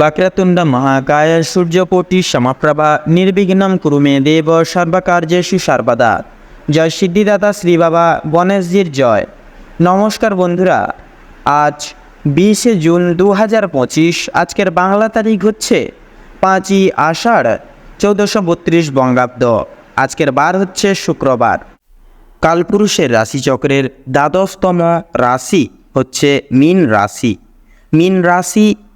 বক্রতুণ্ড মহাকায় সূর্যকোটি সমপ্রভা নির্বিঘ্নম কুরু মে দেব সর্বকার্যেষু সর্বদা জয় সিদ্ধিদাতা শ্রী বাবা গণেশজির জয়। নমস্কার বন্ধুরা, আজ বিশে জুন দু হাজার পঁচিশ, আজকের বাংলা তারিখ হচ্ছে পাঁচই আষাঢ় চৌদ্দশো বত্রিশ বঙ্গাব্দ। আজকের বার হচ্ছে শুক্রবার। কালপুরুষের রাশিচক্রের দ্বাদশতম রাশি হচ্ছে মীন রাশি। মীন রাশি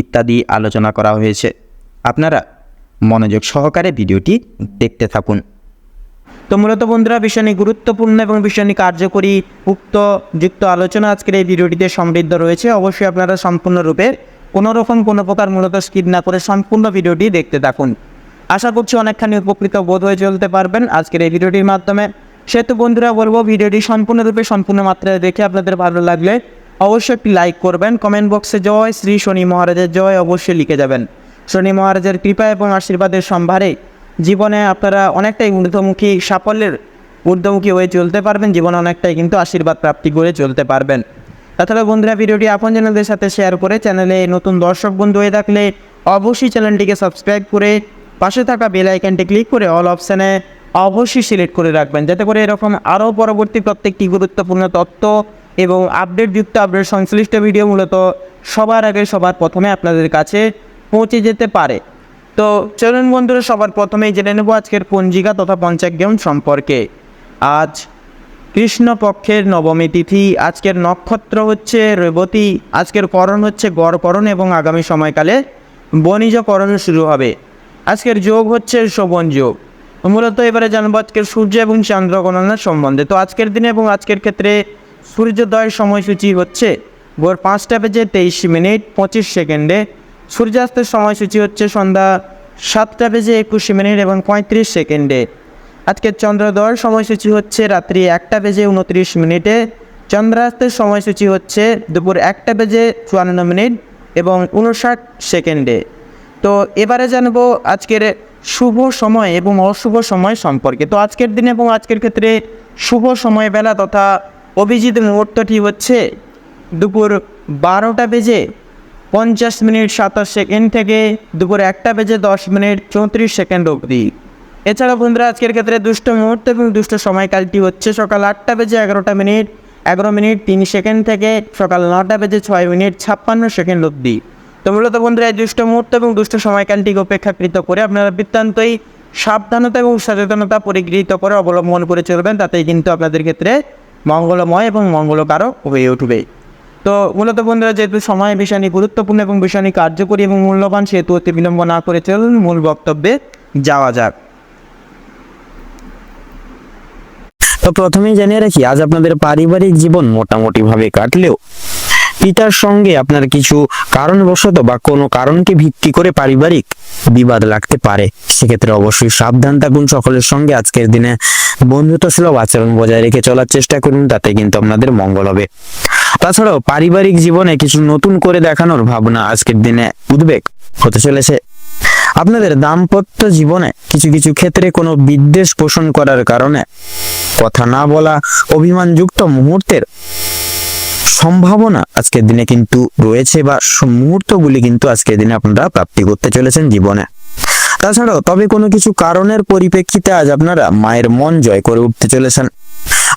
ইত্যাদি আলোচনা করা হয়েছে। আপনারা মনোযোগ সহকারে ভিডিওটি দেখতে থাকুন। তো মূলত বন্ধুরা ভীষণই গুরুত্বপূর্ণ এবং ভীষণই কার্যকরী, উক্ত, যুক্ত আলোচনা আজকের এই ভিডিওটিতে সমৃদ্ধ রয়েছে। অবশ্যই আপনারা সম্পূর্ণরূপে কোনো রকম কোনো প্রকার মূলত স্কিপ না করে সম্পূর্ণ ভিডিওটি দেখতে থাকুন। আশা করছি অনেকখানি উপকৃত বোধ হয়ে চলতে পারবেন আজকের এই ভিডিওটির মাধ্যমে। সেহেতু বন্ধুরা, বলব ভিডিওটি সম্পূর্ণরূপে, সম্পূর্ণ মাত্রায় দেখে আপনাদের ভালো লাগলে অবশ্যই একটি লাইক করবেন। কমেন্ট বক্সে জয়। শ্রী শনি মহারাজের জয় অবশ্যই লিখে যাবেন। শনি মহারাজের কৃপা এবং আশীর্বাদের সম্ভারে জীবনে আপনারা অনেকটাই ঊর্ধ্বমুখী, সাফল্যের ঊর্ধ্বমুখী হয়ে চলতে পারবেন। জীবনে অনেকটাই কিন্তু আশীর্বাদ প্রাপ্তি করে চলতে পারবেন। তাছাড়া বন্ধুরা, ভিডিওটি আপন জনদের সাথে শেয়ার করে চ্যানেলে নতুন দর্শক বন্ধু হয়ে থাকলে অবশ্যই চ্যানেলটিকে সাবস্ক্রাইব করে পাশে থাকা বেল আইকনটি ক্লিক করে অল অপশানে অবশ্যই সিলেক্ট করে রাখবেন। যাতে করে এরকম আরও পরবর্তী প্রত্যেকটি গুরুত্বপূর্ণ তথ্য এবং আপডেটযুক্ত আপডেট সংশ্লিষ্ট ভিডিও মূলত সবার আগে সবার প্রথমে আপনাদের কাছে পৌঁছে যেতে পারে। তো চলুন বন্ধুরা, সবার প্রথমেই জেনে নেব আজকের পঞ্জিকা তথা পঞ্চাগ্রাম সম্পর্কে। আজ কৃষ্ণপক্ষের নবমী তিথি, আজকের নক্ষত্র হচ্ছে রেবতী, আজকের করণ হচ্ছে গড়করণ এবং আগামী সময়কালে বণিজকরণ শুরু হবে। আজকের যোগ হচ্ছে শোভন যোগ। মূলত এবারে জানব আজকের সূর্য এবং চন্দ্র গণনার সম্বন্ধে। তো আজকের দিনে এবং আজকের ক্ষেত্রে সূর্যোদয়ের সময়সূচি হচ্ছে ভোর পাঁচটা বেজে তেইশ মিনিট পঁচিশ সেকেন্ডে। সূর্যাস্তের সময়সূচি হচ্ছে সন্ধ্যা সাতটা বেজে একুশ মিনিট এবং পঁয়ত্রিশ সেকেন্ডে। আজকের চন্দ্রোদয়ের সময়সূচি হচ্ছে রাত্রি একটা বেজে উনত্রিশ মিনিটে। চন্দ্রাস্তের সময়সূচি হচ্ছে দুপুর একটা বেজে চুয়ান্ন মিনিট এবং উনষাট সেকেন্ডে। তো এবারে জানব আজকের শুভ সময় এবং অশুভ সময় সম্পর্কে। তো আজকের দিনে এবং আজকের ক্ষেত্রে শুভ সময় বেলা তথা অভিজিৎ মুহূর্তটি হচ্ছে দুপুর বারোটা বেজে পঞ্চাশ মিনিট সাতাশ সেকেন্ড থেকে দুপুর একটা বেজে দশ মিনিট চৌত্রিশ সেকেন্ড অবধি। এছাড়া বন্ধুরা, আজকের ক্ষেত্রে দুষ্ট মুহূর্ত এবং দুষ্ট সময়কালটি হচ্ছে সকাল আটটা বেজে এগারোটা মিনিট, এগারো মিনিট তিন সেকেন্ড থেকে সকাল নটা বেজে ছয় মিনিট ছাপ্পান্ন সেকেন্ড অবধি। তো মূলত বন্ধুরা, এই দুষ্ট মুহূর্ত এবং দুষ্ট সময়কালটিকে উপেক্ষাকৃত করে আপনারা বৃত্তান্তই সাবধানতা এবং সচেতনতা পরিগৃহীত করে অবলম্বন করে চলবেন, তাতেই কিন্তু আপনাদের ক্ষেত্রে মঙ্গলময় এবং মঙ্গলকারক হয়ে উঠবে। তো মূলত বন্ধুরা, যেহেতু সময় ভীষণই গুরুত্বপূর্ণ এবং ভীষণই কার্যকরী এবং মূল্যবান, সেহেতু অতি বিলম্ব না করে চলুন মূল বক্তব্যে যাওয়া যাক। তো প্রথমেই জানিয়ে রাখি, আজ আপনাদের পারিবারিক জীবন মোটামুটি ভাবে কাটলেও পিতার সঙ্গে আপনার কিছু কারণবশত বা কোনো কারণকে ভিত্তি করে পারিবারিক বিবাদ লাগতে পারে। সেক্ষেত্রে অবশ্যই সাবধান থাকুন সকলের সঙ্গে। আজকের দিনে বন্ধুত্ব সুলভ আচরণ বজায় রেখে চলার চেষ্টা করুন, তাতে কিন্তু আপনাদের মঙ্গল হবে। তাছাড়াও পারিবারিক জীবনে কিছু নতুন করে দেখানোর ভাবনা আজকের দিনে উদ্বেগ হতে চলেছে। আপনাদের দাম্পত্য জীবনে কিছু কিছু ক্ষেত্রে কোনো বিদ্বেষ পোষণ করার কারণে কথা না বলা, অভিমানযুক্ত মুহূর্তের সম্ভাবনা আজকের দিনে কিন্তু রয়েছে বা মুহূর্তগুলি কিন্তু আজকের দিনে আপনারা প্রাপ্তি করতে চলেছেন জীবনে। তাছাড়াও তবে কোনো কিছু কারণের পরিপ্রেক্ষিতে আজ আপনারা মায়ের মন জয় করে উঠতে চলেছেন।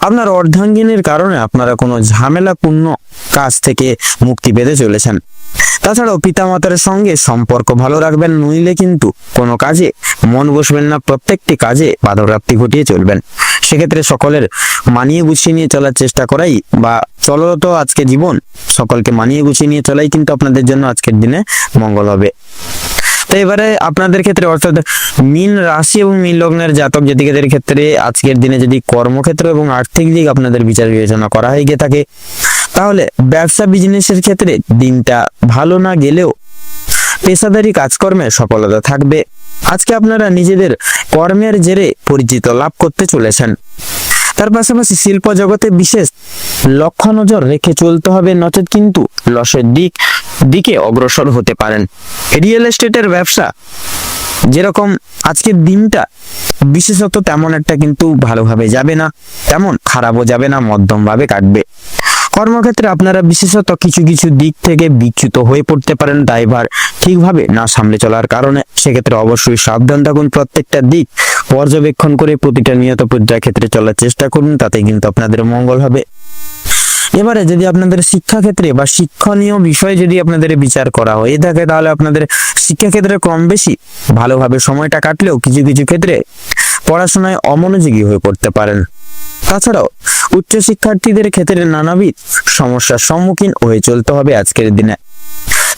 আপনার অর্ধাঙ্গিনীর কারণে আপনারা কোনো ঝামেলাপূর্ণ কাজ থেকে মুক্তি পেতে চলেছেন। তাছাড়াও পিতামাতার সঙ্গে সম্পর্ক ভালো রাখবেন, নইলে কিন্তু কোনো কাজে মন বসবেন না, প্রত্যেকটি কাজে বাধাপ্রাপ্তি ঘটিয়ে চলবেন। সেক্ষেত্রে সকলের মানিয়ে গুছিয়ে নিয়ে চলার চেষ্টা করাই বা চলতো আজকে জীবন সকলকে মানিয়ে গুছিয়ে নিয়ে চলাই কিন্তু আপনাদের জন্য আজকের দিনে মঙ্গল হবে। তো এবারে আপনাদের ক্ষেত্রে অর্থাৎ মীন রাশি এবং মীন লগ্নের জাতক জাতিকাদের ক্ষেত্রে আজকের দিনে যদি কর্মক্ষেত্র এবং আর্থিক দিক আপনাদের বিচার বিবেচনা করা হয়ে গিয়ে থাকে, তাহলে ব্যবসা বিজনেসের ক্ষেত্রে দিনটা ভালো না গেলেও পেশাদারি কাজকর্মে সফলতা থাকবে। আজকে আপনারা নিজেদের কর্মের জেরে পরিচিত লাভ করতে চলেছেন। তার পাশাপাশি শিল্প জগতে বিশেষ লক্ষ্য নজর রেখে চলতে হবে, নচেত কিন্তু লসের দিক, দিকে অগ্রসর হতে পারেন। রিয়েল এস্টেটের ব্যবসা যেরকম আজকের দিনটা, বিশেষত তেমন একটা কিন্তু ভালোভাবে যাবে না, তেমন খারাপও যাবে না, মধ্যমভাবে কাটবে। কর্মক্ষেত্রে আপনারা বিশেষত কিছু কিছু দিক থেকে বিচ্যুত হয়ে পড়তে পারেন ড্রাইভার ঠিকভাবে না সামলে চলার কারণে। সেক্ষেত্রে অবশ্যই সাবধান থাকুন প্রত্যেকটা দিক। পর্যবেক্ষণ করে প্রতিটা নিয়ত প্রতিটা ক্ষেত্রে চলার চেষ্টা করুন তাতে কিন্তু আপনাদের মঙ্গল হবে। এবারে যদি আপনাদের শিক্ষাক্ষেত্রে বা শিক্ষণীয় বিষয়ে যদি আপনাদের বিচার করা হয়ে থাকে, তাহলে আপনাদের শিক্ষাক্ষেত্রে কম বেশি ভালোভাবে সময়টা কাটলেও কিছু কিছু ক্ষেত্রে পড়াশোনায় অমনোযোগী হয়ে পড়তে পারেন। তাছাড়াও উচ্চ শিক্ষার্থীদের ক্ষেত্রে নানাবিধ সমস্যার সম্মুখীন হয়ে চলতে হবে আজকের দিনে।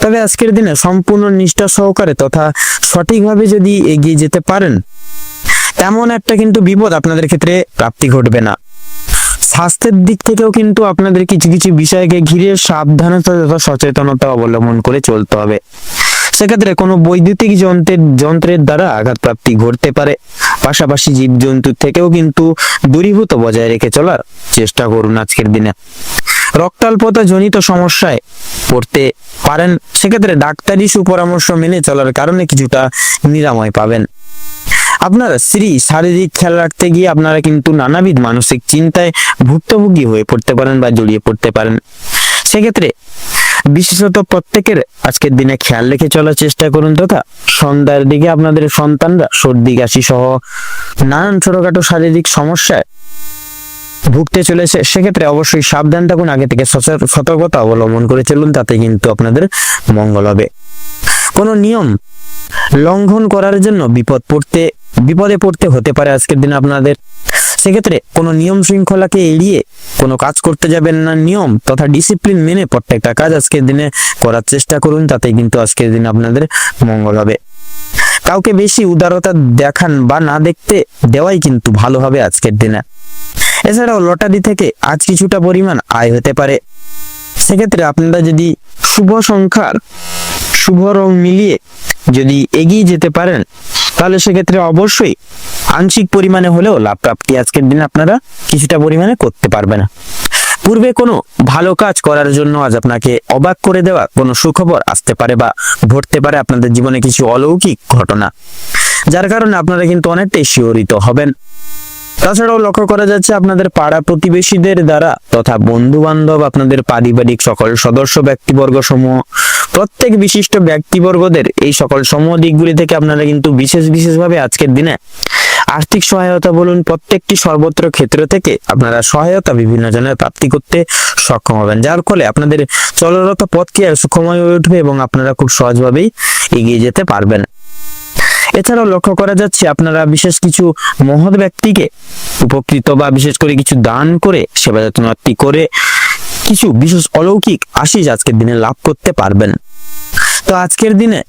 তবে আজকের দিনে সম্পূর্ণ নিষ্ঠা সহকারে তথা সঠিকভাবে যদি এগিয়ে যেতে পারেন, তেমন একটা কিন্তু বিপদ আপনাদের ক্ষেত্রে প্রাপ্তি ঘটবে না। স্বাস্থ্যের দিক থেকেও কিন্তু আপনাদের কিছু কিছু বিষয়কে ঘিরে সাবধানতা তথা সচেতনতা অবলম্বন করে চলতে হবে। সেক্ষেত্রে কোনো বৈদ্যুতিক যন্ত্রের যন্ত্রের দ্বারা আঘাতপ্রাপ্তি ঘটতে পারে। পাশাপাশি জীবজন্তুর থেকেও কিন্তু দূরীভূত বজায় রেখে চলার চেষ্টা করুন আজকের দিনে। রক্তাল্পতা জনিত সমস্যায় পড়তে পারেন, সেক্ষেত্রে ডাক্তারি সুপরামর্শ মেনে চলার কারণে কিছুটা নিরাময় পাবেন। আপনারা স্ত্রী শারীরিক খেয়াল রাখতে গিয়ে আপনারা কিন্তু নানাবিধ মানসিক চিন্তায় ভুক্তভোগী হয়ে পড়তে পারেন বা জড়িয়ে পড়তে পারেন। সেক্ষেত্রে বিশেষত প্রত্যেকের আজকের দিনে খেয়াল রেখে চলার চেষ্টা করুন তথা সন্ধ্যার দিকে আপনাদের সন্তানরা সর্দি, কাশি সহ নানান ছোটখাটো শারীরিক সমস্যায় ভুগতে চলেছে, সেক্ষেত্রে অবশ্যই সাবধান থাকুন, আগে থেকে সতর্কতা অবলম্বন করে চলুন, তাতে কিন্তু আপনাদের মঙ্গল হবে। কোনো নিয়ম লঙ্ঘন করার জন্য বিপদ পড়তে বিপদে পড়তে হতে পারে আজকের দিনে আপনাদের। সেক্ষেত্রে কোনো নিয়ম শৃঙ্খলাকে এড়িয়ে কোনো কাজ করতে যাবেন না। নিয়ম তথা ডিসিপ্লিন মেনে প্রত্যেকটা কাজ আজকের দিনে করার চেষ্টা করুন তাতে কিন্তু আজকের দিনে আপনাদের মঙ্গল হবে। কাউকে বেশি উদারতা দেখান বা না দেখতে দেওয়াই কিন্তু ভালো হবে আজকের দিনে। এছাড়াও লটারি থেকে আজ কিছুটা পরিমাণ আয় হতে পারে। সেক্ষেত্রে আপনারা যদি শুভ সংখ্যার শুভ রং মিলিয়ে যদি এগিয়ে যেতে পারেন তাহলে সেক্ষেত্রে অবশ্যই আংশিক পরিমাণে হলেও লাভ প্রাপ্তি আজকের দিনে আপনারা কিছুটা পরিমাণে করতে পারবেন। পূর্বে কোনো ভালো কাজ করার জন্য আজ আপনাকে অবাক করে দেওয়া কোনো সুখবর আসতে পারে বা ঘটতে পারে আপনাদের জীবনে কিছু অলৌকিক ঘটনা। যার কারণে আপনারা কিন্তু অনেকটাই শিহরিত হবেন। তাছাড়াও লক্ষ্য করা যাচ্ছে আপনাদের পাড়া প্রতিবেশীদের দ্বারা তথা বন্ধু বান্ধব আপনাদের পারিবারিক সকল সদস্য ব্যক্তিবর্গ সমূহ প্রত্যেক বিশিষ্ট ব্যক্তিবর্গদের এই সকল সমূহ দিকগুলি থেকে আপনারা কিন্তু বিশেষ বিশেষভাবে আজকের দিনে আর্থিক সহায়তা বলুন, প্রত্যেকটি সর্বত্র ক্ষেত্র থেকে আপনারা সহায়তা বিভিন্ন জনের প্রাপ্তি করতে সক্ষম হবেন। যার ফলে আপনাদের চলরত পথকে সুখময় হয়ে উঠবে এবং আপনারা খুব সহজভাবেই এগিয়ে যেতে পারবেন। এছাড়াও লক্ষ্য করা যাচ্ছে, আপনারা বিশেষ কিছু মহৎ ব্যক্তিকে উপকৃত বা বিশেষ করে কিছু দান করে সেবা যত্নার্থী করে কিছু বিশেষ অলৌকিক আশিস আজকের দিনে লাভ করতে পারবেন। তো আজকের দিনে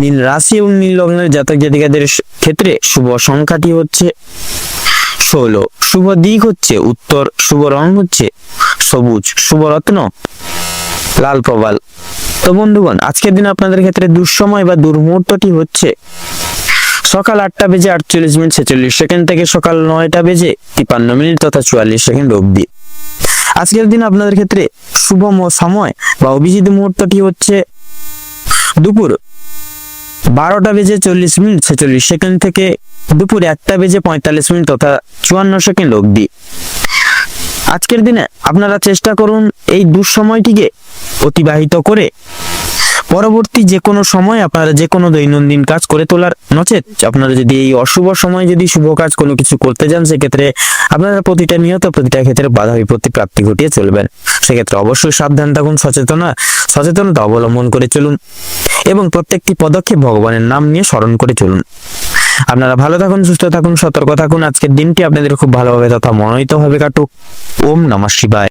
নীল রাশি এবং নীল লগ্নের জাতক জাতিকাদের ক্ষেত্রে শুভ সংখ্যাটি হচ্ছে ষোলো। শুভ দিক হচ্ছে উত্তর, শুভ রং হচ্ছে সবুজ, শুভ রত্ন লাল প্রবাল। তো বন্ধুগণ, আজকের দিন আপনাদের ক্ষেত্রে দুঃসময় বা দুর্মুহূর্তটি হচ্ছে সকাল আটটা বেজে আটচল্লিশ মিনিট ছেচল্লিশ সেকেন্ড থেকে সকাল নয়টা বেজে তিপান্ন মিনিট তথা চুয়াল্লিশ সেকেন্ড অবধি। আজকের দিন আপনাদের ক্ষেত্রে শুভম সময় বা অভিজিৎ মুহূর্তটি হচ্ছে দুপুর বারোটা বেজে চল্লিশ মিনিট, ছেচল্লিশ সেকেন্ড থেকে দুপুর একটা বেজে পঁয়তাল্লিশ মিনিট তথা চুয়ান্ন সেকেন্ড অব্দি আজকের দিনে আপনারা চেষ্টা করুন এই দুঃসময়টিকে অতিবাহিত করে পরবর্তী যে কোনো সময় আপনারা যে কোনো দৈনন্দিন কাজ করে তোলার নচেত আপনারা যদি এই অশুভ সময় যদি শুভ কাজ কোনো কিছু করতে যান, সেক্ষেত্রে আপনারা প্রতিটা নিয়ত, প্রতিটা ক্ষেত্রে বাধা বিপত্তি প্রাপ্তি ঘটিয়ে চলবেন। সেক্ষেত্রে অবশ্যই সাবধান থাকুন, সচেতনা সচেতনতা অবলম্বন করে চলুন এবং প্রত্যেকটি পদক্ষেপ ভগবানের নাম নিয়ে স্মরণ করে চলুন। আপনারা ভালো থাকুন, সুস্থ থাকুন, সতর্ক থাকুন। আজকের দিনটি আপনাদের খুব ভালোভাবে তথা মনোনীত ভাবে কাটুক। ওম নমঃ শিবায়।